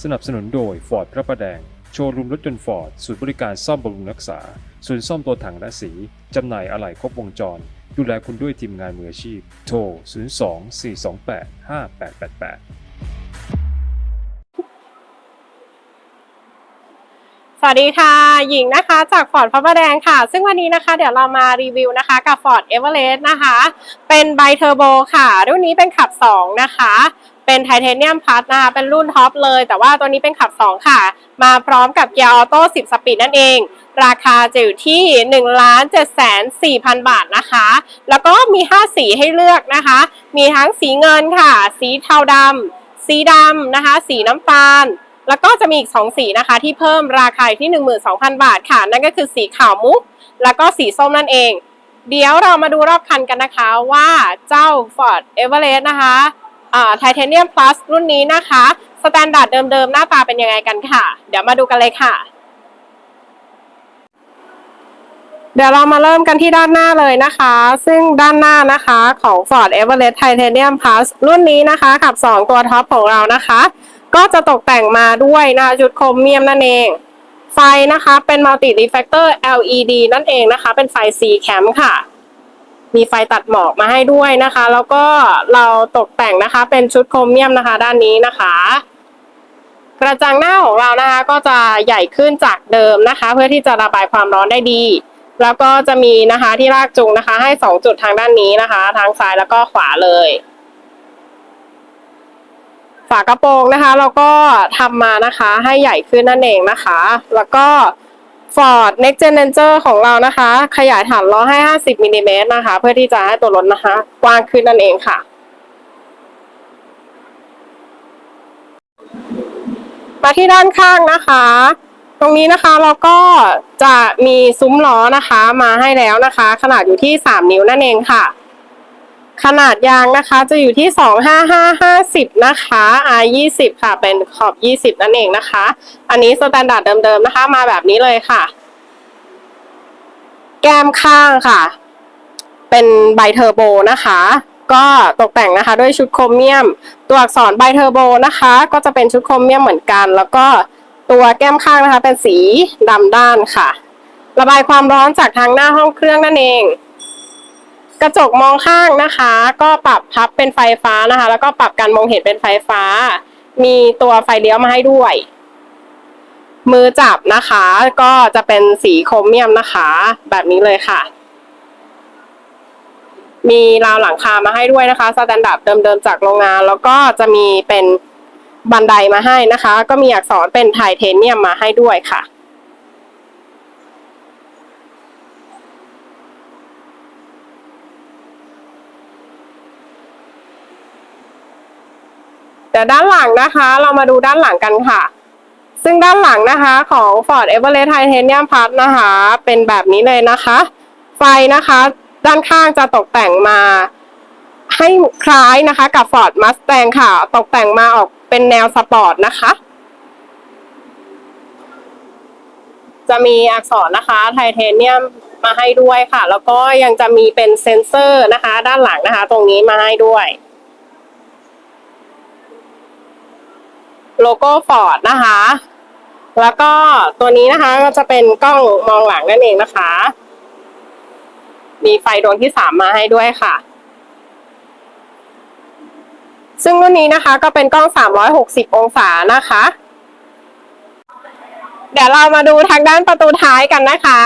สนับสนุนโดย Ford พระประแดง โชว์รูมรถยนต์ฟอร์ดศูนย์บริการซ่อมบำรุงรักษา ศูนย์ซ่อมตัวถังและสี จำหน่ายอะไหล่ครบวงจร ดูแลคุณด้วยทีมงานมืออาชีพ โทร 02 428 5888สวัสดีค่ะ หญิงนะคะจากฟอร์ดพระประแดงค่ะ ซึ่งวันนี้นะคะเดี๋ยวเรามารีวิวนะคะกับ Ford Everest นะคะ เป็นไบเทอร์โบค่ะ รุ่นนี้เป็นขับ 2 นะคะ เป็นไทเทเนียมพัทนะคะ เป็นรุ่นท็อปเลย แต่ว่าตัวนี้เป็นขับ 2 ค่ะ มาพร้อมกับเกียร์ออโต้ 10 สปีดนั่นเอง ราคาจะอยู่ที่ 1 7 4 0 0 0 บาทนะคะ แล้วก็มี 5 สีให้เลือกนะคะ มีทั้งสีเงินค่ะ สีเทาดำสีดำนะคะ สีน้ำตาล แล้วก็จะมีอีก 2 สีนะคะ ที่เพิ่มราคาที่ 12,000 บาทค่ะ นั่นก็คือสีขาวมุก แล้วก็สีส้มนั่นเอง เดี๋ยวเรามาดูรอบคันกันนะคะว่าเจ้า Ford Everest นะคะ อ่า Titanium Plus รุ่นนี้นะคะสแตนดาร์ดเดิมๆ หน้าตาเป็นยังไงกันค่ะ เดี๋ยวมาดูกันเลยค่ะ เดี๋ยวเรามาเริ่มกันที่ด้านหน้าเลยนะคะ ซึ่งด้านหน้านะคะของ Ford Everest Titanium Plus รุ่นนี้นะคะ ขับ 2 ตัวท็อปของเรานะคะ ก็จะตกแต่งมาด้วยนะคะชุดโครเมียมนั่นเอง ไฟนะคะเป็น Multi Reflector LED นั่นเองนะคะ เป็นไฟ C cam ค่ะ มีไฟตัดหมอกมาให้ด้วยนะคะ แล้วก็เราตกแต่งนะคะ เป็นชุดโครเมียมนะคะ ด้านนี้นะคะ กระจังหน้าของเรานะคะ ก็จะใหญ่ขึ้นจากเดิมนะคะ เพื่อที่จะระบายความร้อนได้ดี แล้วก็จะมีนะคะที่ลากจูงนะคะ ให้สองจุดทางด้านนี้นะคะ ทางซ้ายแล้วก็ขวาเลยฝากระโปรงนะคะ เราก็ทำมานะคะให้ใหญ่ขึ้นนั่นเองนะคะ แล้วก็ Ford Next Gen Ranger ของเรานะคะ ขยายฐานล้อให้ 50มิลลิเมตรนะคะ เพื่อที่จะให้ตัวรถนะคะ กว้างขึ้นนั่นเองค่ะ มาที่ด้านข้างนะคะ ตรงนี้นะคะเราก็จะมีซุ้มล้อนะคะ มาให้แล้วนะคะ ขนาดอยู่ที่ 3 นิ้วนั่นเองค่ะ ขนาดยางนะคะจะอยู่ที่ 25550 นะคะ R 20ค่ะ เป็นขอบ 20 นั่นเองนะคะ อันนี้สแตนดาร์ดเดิมๆนะคะ มาแบบนี้เลยค่ะ แก้มข้างค่ะ เป็นไบเทอร์โบนะคะ ก็ตกแต่งนะคะด้วยชุดโครเมียม ตัวอักษรไบเทอร์โบนะคะ ก็จะเป็นชุดโครเมียมเหมือนกัน แล้วก็ตัวแก้มข้างนะคะ เป็นสีดำด้านค่ะ ระบายความร้อนจากทางหน้าห้องเครื่องนั่นเอง กระจกมองข้างนะคะ ก็ปรับพับเป็นไฟฟ้านะคะ แล้วก็ปรับการมองเห็นเป็นไฟฟ้า มีตัวไฟเลี้ยวมาให้ด้วย มือจับนะคะ ก็จะเป็นสีโครเมียมนะคะ แบบนี้เลยค่ะ มีราวหลังคามาให้ด้วยนะคะสแตนดาร์ดเดิมๆจากโรงงาน แล้วก็จะมีเป็นบันไดมาให้นะคะ ก็มีอักษรเป็นไทเทเนียมมาให้ด้วยค่ะ แต่ด้านหลังนะคะ เรามาดูด้านหลังกันค่ะ ซึ่งด้านหลังนะคะของ Ford Everest Titanium Plus นะคะ เป็นแบบนี้เลยนะคะ ไฟนะคะ ด้านข้างจะตกแต่งมา ให้คล้ายนะคะ กับ Ford Mustang ค่ะ ตกแต่งมาออกเป็นแนวสปอร์ตนะคะ จะมีอักษรนะคะไทเทเนียมมาให้ด้วยค่ะ แล้วก็ยังจะมีเป็นเซ็นเซอร์นะคะ ด้านหลังนะคะ ตรงนี้มาให้ด้วย โลโก้ฟอร์ดนะคะ แล้วก็ตัวนี้นะคะก็จะเป็นกล้องมองหลังนั่นเองนะคะ มีไฟดวงที่สามมาให้ด้วยค่ะ ซึ่งรุ่นนี้นะคะก็เป็นกล้อง 360 องศานะคะ เดี๋ยวเรามาดูทางด้านประตูท้ายกันนะคะ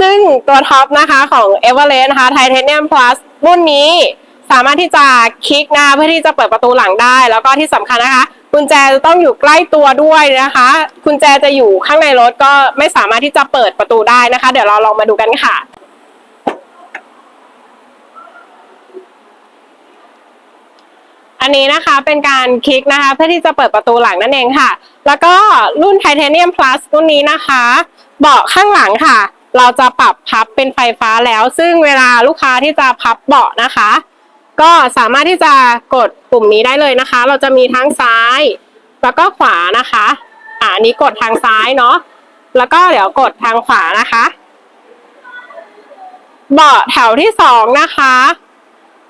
ซึ่งตัวท็อปนะคะของ Everest นะคะ Titanium Plus รุ่นนี้ สามารถที่จะคลิกนะคะเพื่อที่จะเปิดประตูหลังได้ แล้วก็ที่สำคัญนะคะกุญแจจะต้องอยู่ใกล้ตัวด้วยนะคะกุญแจจะอยู่ข้างในรถก็ไม่สามารถที่จะเปิดประตูได้นะคะ เดี๋ยวเราลองมาดูกันค่ะอันนี้นะคะเป็นการคลิกนะคะเพื่อที่จะเปิดประตูหลังนั่นเองค่ะ แล้วก็รุ่น Titanium Plus รุ่นนี้นะคะ เบาะข้างหลังค่ะ เราจะปรับพับเป็นไฟฟ้าแล้ว ซึ่งเวลาลูกค้าที่จะพับเบาะนะคะ ก็สามารถที่จะกดปุ่มนี้ได้เลยนะคะ เราจะมีทั้งซ้ายแล้วก็ขวานะคะอ่าอันนี้กดทางซ้ายเนาะแล้วก็เดี๋ยวกดทางขวานะคะ เบาะแถวที่สองนะคะ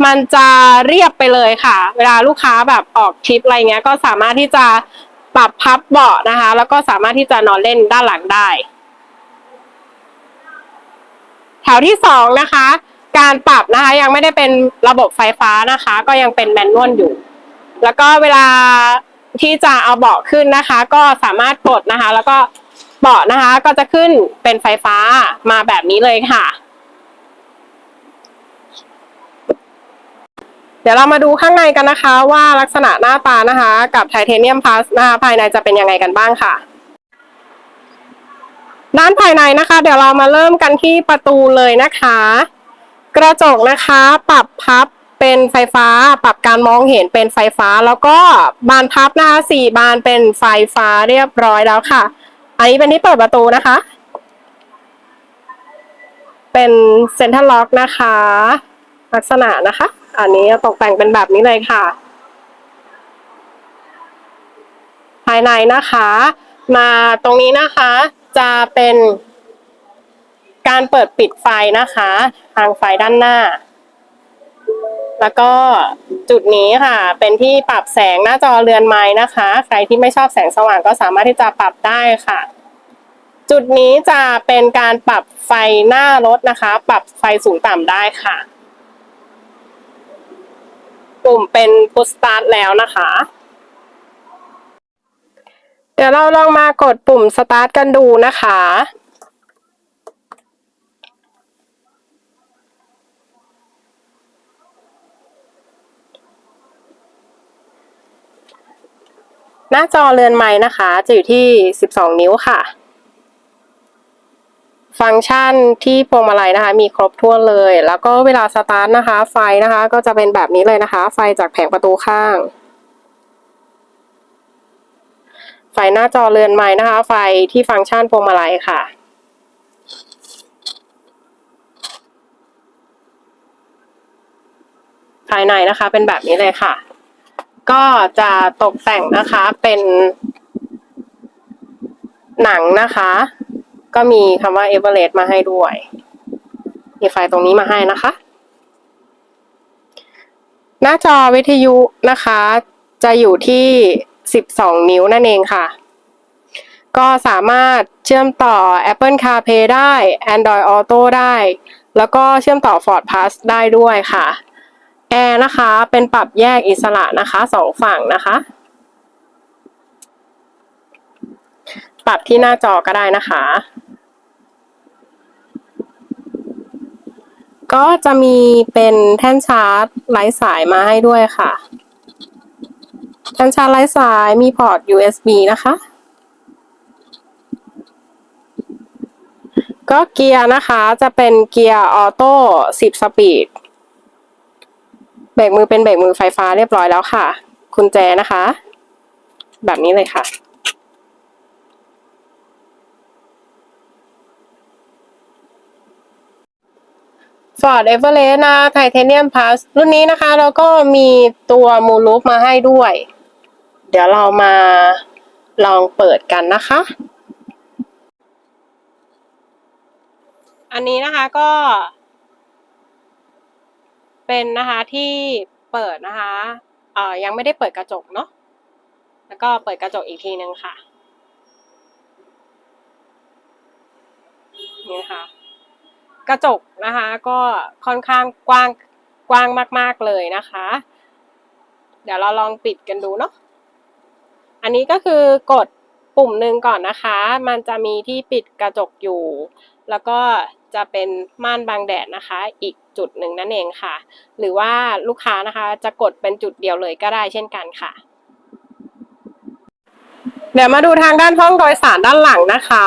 มันจะเรียบไปเลยค่ะ เวลาลูกค้าแบบออกทริปอะไรเงี้ย ก็สามารถที่จะปรับพับเบาะนะคะ แล้วก็สามารถที่จะนอนเล่นด้านหลังได้ แถวที่สองนะคะ การปรับนะคะ ยังไม่ได้เป็นระบบไฟฟ้านะคะ ก็ยังเป็นแมนนวลอยู่ แล้วก็เวลาที่จะเอาเบาะขึ้นนะคะ ก็สามารถกดนะคะ แล้วก็เบาะนะคะก็จะขึ้นเป็นไฟฟ้ามาแบบนี้เลยค่ะ เดี๋ยวเรามาดูข้างในกันนะคะ ว่าลักษณะหน้าตานะคะ กับไทเทเนียมพลัสนะคะภายในจะเป็นยังไงกันบ้างค่ะด้านภายในนะคะ เดี๋ยวเรามาเริ่มกันที่ประตูเลยนะคะ กระจกนะคะ ปรับพับเป็นไฟฟ้า ปรับการมองเห็นเป็นไฟฟ้า แล้วก็บานพับนะคะสี่บานเป็นไฟฟ้าเรียบร้อยแล้วค่ะ อันนี้เป็นที่เปิดประตูนะคะ เป็นเซ็นทรัลล็อกนะคะ ลักษณะนะคะ อันนี้ตกแต่งเป็นแบบนี้เลยค่ะ ภายในนะคะ มาตรงนี้นะคะ จะเป็น การเปิดปิดไฟนะคะ ทางไฟด้านหน้า แล้วก็จุดนี้ค่ะ เป็นที่ปรับแสงหน้าจอเรือนไม้นะคะ ใครที่ไม่ชอบแสงสว่างก็สามารถที่จะปรับได้ค่ะ จุดนี้จะเป็นการปรับไฟหน้ารถนะคะ ปรับไฟสูงต่ำได้ค่ะ ปุ่มเป็นพุชสตาร์ทแล้วนะคะเดี๋ยวเราลองมากดปุ่มสตาร์ทกันดูนะคะ หน้าจอเรือนไม้นะคะ จะอยู่ที่ 12 นิ้วค่ะ ฟังก์ชันที่พวงมาลัยนะคะ มีครบถ้วนเลย แล้วก็เวลาสตาร์ทนะคะ ไฟนะคะ ก็จะเป็นแบบนี้เลยนะคะ ไฟจากแผงประตูข้าง ไฟหน้าจอเรือนไม้นะคะ ไฟที่ฟังก์ชันพวงมาลัยค่ะภายในนะคะ เป็นแบบนี้เลยค่ะ ก็จะตกแต่งนะคะเป็นหนังนะคะ ก็มีคำว่า e v e r e s t มาให้ด้วย มีไฟตรงนี้มาให้นะคะ หน้าจอวิทยุนะคะ จะอยู่ที่ 12 นิ้วนั่นเองค่ะ ก็สามารถเชื่อมต่อ Apple CarPlay ได้ Android Auto ได้ แล้วก็เชื่อมต่อ Ford Plus ได้ด้วยค่ะ แอร์นะคะ เป็นปรับแยกอิสระนะคะสองฝั่งนะคะ ปรับที่หน้าจอก็ได้นะคะ ก็จะมีเป็นแท่นชาร์จไร้สายมาให้ด้วยค่ะ แท่นชาร์จไร้สายมีพอร์ต USB นะคะ ก็เกียร์นะคะจะเป็นเกียร์ออโต้10 สปีด เบรกมือเป็นเบรกมือไฟฟ้าเรียบร้อยแล้วค่ะ กุญแจนะคะ แบบนี้เลยค่ะ Ford Everest นะ Titanium Plus รุ่นนี้นะคะ แล้วก็มีตัวมูลูปมาให้ด้วย เดี๋ยวเรามาลองเปิดกันนะคะ อันนี้นะคะก็ เป็นนะคะที่เปิดนะคะเอ่อยังไม่ได้เปิดกระจกเนาะแล้วก็เปิดกระจกอีกทีนึงค่ะนี่นะคะกระจกนะคะก็ค่อนข้างกว้างกว้างมาก ๆเลยนะคะ เดี๋ยวเราลองปิดกันดูเนาะอันนี้ก็คือกด ปุ่มหนึ่งก่อนนะคะ มันจะมีที่ปิดกระจกอยู่ แล้วก็จะเป็นม่านบังแดดนะคะ อีกจุดหนึ่งนั่นเองค่ะ หรือว่าลูกค้านะคะจะกดเป็นจุดเดียวเลยก็ได้เช่นกันค่ะ เดี๋ยวมาดูทางด้านห้องโดยสารด้านหลังนะคะ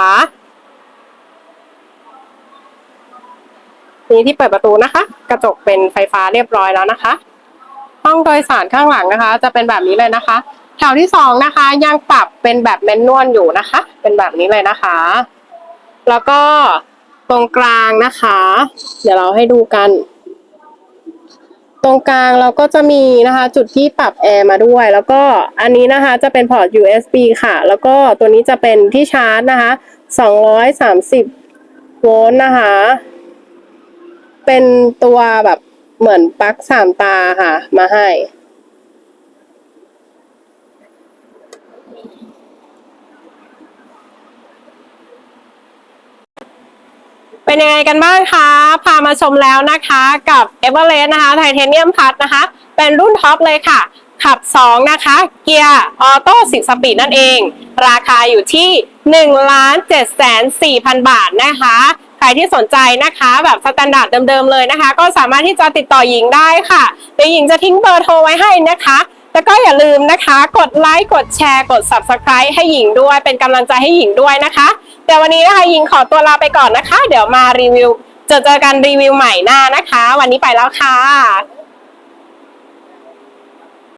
นี่ที่เปิดประตูนะคะ กระจกเป็นไฟฟ้าเรียบร้อยแล้วนะคะ ห้องโดยสารข้างหลังนะคะ จะเป็นแบบนี้เลยนะคะ แถวที่สองนะคะ ยังปรับเป็นแบบแมนนวลอยู่นะคะ เป็นแบบนี้เลยนะคะ แล้วก็ตรงกลางนะคะ เดี๋ยวเราให้ดูกัน ตรงกลางเราก็จะมีนะคะ จุดที่ปรับแอร์มาด้วย แล้วก็อันนี้นะคะจะเป็นพอร์ต USB ค่ะ แล้วก็ตัวนี้จะเป็นที่ชาร์จนะคะ230โวลต์นะคะ เป็นตัวแบบเหมือนปลั๊กสามตาค่ะ มาให้ เป็นยังไงกันบ้างคะ พามาชมแล้วนะคะกับ e v e r e s t นะคะไทเทเนียมพัทนะคะ เป็นรุ่นท็อปเลยค่ะ ขับ 2 นะคะ เกียร์ออโต้10สปีดนั่นเอง ราคาอยู่ที่1ล้าน7แสน4พันบาทนะคะ ใครที่สนใจนะคะแบบสแตนดาร์ดเดิมๆเลยนะคะ ก็สามารถที่จะติดต่อหญิงได้ค่ะเดี๋ยวหญิงจะทิ้งเบอร์โทรไว้ให้นะคะ แล้วก็อย่าลืมนะคะ กดไลค์ กดแชร์ กด Subscribe ให้หญิงด้วย เป็นกำลังใจให้หญิงด้วยนะคะ แต่ววันนี้นะคะหญิงขอตัวลาไปก่อนนะคะ เดี๋ยวมารีวิว เจอเจอกันรีวิวใหม่หน้านะคะ วันนี้ไปแล้วค่ะ